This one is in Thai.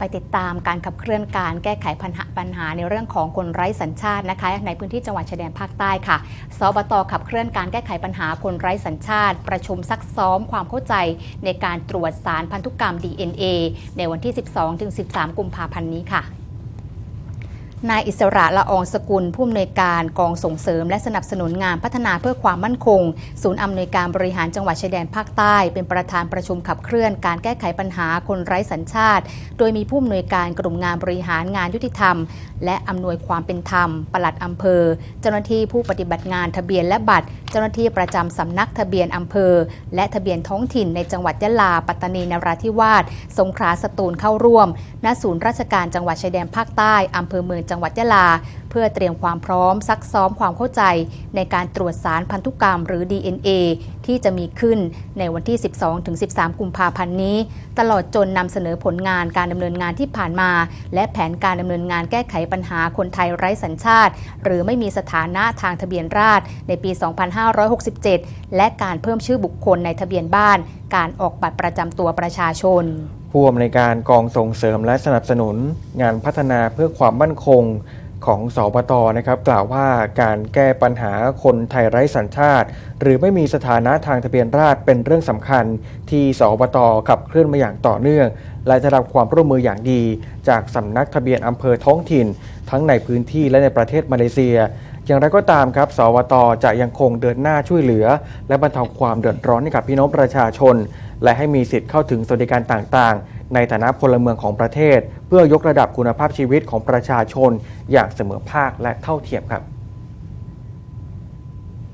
ไปติดตามการขับเคลื่อนการแก้ไขปัญหาปัญหาในเรื่องของคนไร้สัญชาตินะคะ ในพื้นที่จังหวัดชายแดนภาคใต้ค่ะ สบตขับเคลื่อนการแก้ไขปัญหาคนไร้สัญชาติ ประชุมซักซ้อมความเข้าใจในการตรวจสารพันธุกรรม DNA ในวันที่ 12-13 กุมภาพันธ์นี้ค่ะ นายอิสระละอองสกุลผู้อำนวยการกองส่งเสริม และสนับสนุนงานพัฒนาเพื่อความมั่นคง ศูนย์อำนวยการบริหารจังหวัดชายแดนภาคใต้ เป็นประธานประชุมขับเคลื่อนการแก้ไขปัญหาคนไร้สัญชาติ โดยมีผู้อำนวยการกลุ่มงานบริหารงานยุติธรรม และอำนวยความเป็นธรรม ปลัดอำเภอ เจ้าหน้าที่ผู้ปฏิบัติงานทะเบียนและบัตร เจ้าหน้าที่ประจำสำนักทะเบียนอำเภอ และทะเบียนท้องถิ่นในจังหวัดยะลา ปัตตานีนราธิวาสสงขลาสตูลเข้าร่วมณศูนย์ราชการจังหวัดชายแดนภาคใต้อำเภอเมืองจังหวัดยะลาเพื่อเตรียมความพร้อมซักซ้อมความเข้าใจในการตรวจสารพันธุกรรมหรือ DNA ที่จะมีขึ้นในวันที่ 12-13 กุมภาพันธ์นี้ ตลอดจนนำเสนอผลงานการดำเนินงานที่ผ่านมา และแผนการดำเนินงานแก้ไขปัญหาคนไทยไร้สัญชาติ หรือไม่มีสถานะทางทะเบียนราษฎรในปี 2567 และการเพิ่มชื่อบุคคลในทะเบียนบ้าน การออกบัตรประจำตัวประชาชนผู้อำนวยการกองส่งเสริมและสนับสนุน งานพัฒนาเพื่อความมั่นคง ของสปตนะครับกล่าวว่าการแก้ปัญหาคนไทยไร้สัญชาติ หรือไม่มีสถานะทางทะเบียนราษฎรเป็นเรื่องสำคัญ ที่สปตขับเคลื่อนมาอย่างต่อเนื่อง และจะรับความร่วมมืออย่างดี จากสำนักทะเบียนอำเภอท้องถิ่น ทั้งในพื้นที่และในประเทศมาเลเซีย อย่างไรก็ตามครับ สวตจะยังคงเดินหน้าช่วยเหลือ และบรรเทาความเดือดร้อนให้กับพี่น้องประชาชน และให้มีสิทธิ์เข้าถึงสวัสดิการต่างๆ ในฐานะพลเมืองของประเทศ เพื่อยกระดับคุณภาพชีวิตของประชาชน อย่างเสมอภาคและเท่าเทียมครับ